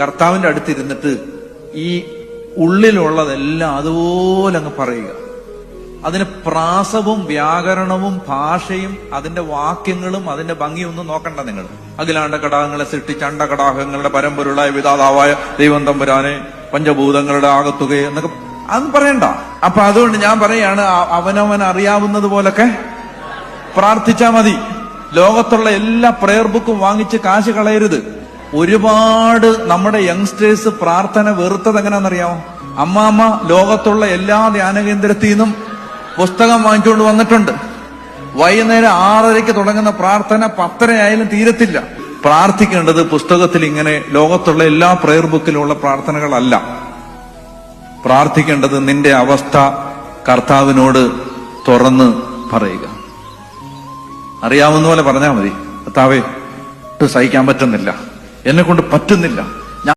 കർത്താവിന്റെ അടുത്തിരുന്നിട്ട് ഈ ഉള്ളിലുള്ളതെല്ലാം അതുപോലെ അങ്ങ് പറയുക. അതിന് പ്രാസവും വ്യാകരണവും ഭാഷയും അതിന്റെ വാക്യങ്ങളും അതിന്റെ ഭംഗിയും ഒന്നും നോക്കണ്ട നിങ്ങൾ. അഖിലാണ്ട കടാഹങ്ങളെ സൃഷ്ടിച്ച അണ്ടകടാഹങ്ങളുടെ പരമ്പൊരുളായ വിധാതാവായ ദൈവം തമ്പുരാനെ പഞ്ചഭൂതങ്ങളുടെ ആകത്തുകയെ എന്നൊക്കെ അന്ന് പറയണ്ട. അപ്പൊ അതുകൊണ്ട് ഞാൻ പറയാണ് അവനവൻ അറിയാവുന്നത് പോലൊക്കെ പ്രാർത്ഥിച്ചാ മതി. ലോകത്തുള്ള എല്ലാ പ്രെയർ ബുക്കും വാങ്ങിച്ച് കാശ് കളയരുത്. ഒരുപാട് നമ്മുടെ യങ്സ്റ്റേഴ്സ് പ്രാർത്ഥന വെറുത്തത് എങ്ങനെയാണെന്നറിയാമോ? അമ്മാമ്മ ലോകത്തുള്ള എല്ലാ ധ്യാന കേന്ദ്രത്തിൽ നിന്നും പുസ്തകം വാങ്ങിച്ചുകൊണ്ട് വന്നിട്ടുണ്ട്. വൈകുന്നേരം ആറരയ്ക്ക് തുടങ്ങുന്ന പ്രാർത്ഥന പത്തരയായാലും തീരത്തില്ല. പ്രാർത്ഥിക്കേണ്ടത് പുസ്തകത്തിൽ ഇങ്ങനെ ലോകത്തുള്ള എല്ലാ പ്രെയർ ബുക്കിലുള്ള പ്രാർത്ഥനകളല്ല. പ്രാർത്ഥിക്കേണ്ടത് നിന്റെ അവസ്ഥ കർത്താവിനോട് തുറന്ന് പറയുക. അറിയാവുന്ന പോലെ പറഞ്ഞാൽ മതി. കർത്താവേ സഹിക്കാൻ പറ്റുന്നില്ല. എന്നെ കൊണ്ട് പറ്റുന്നില്ല.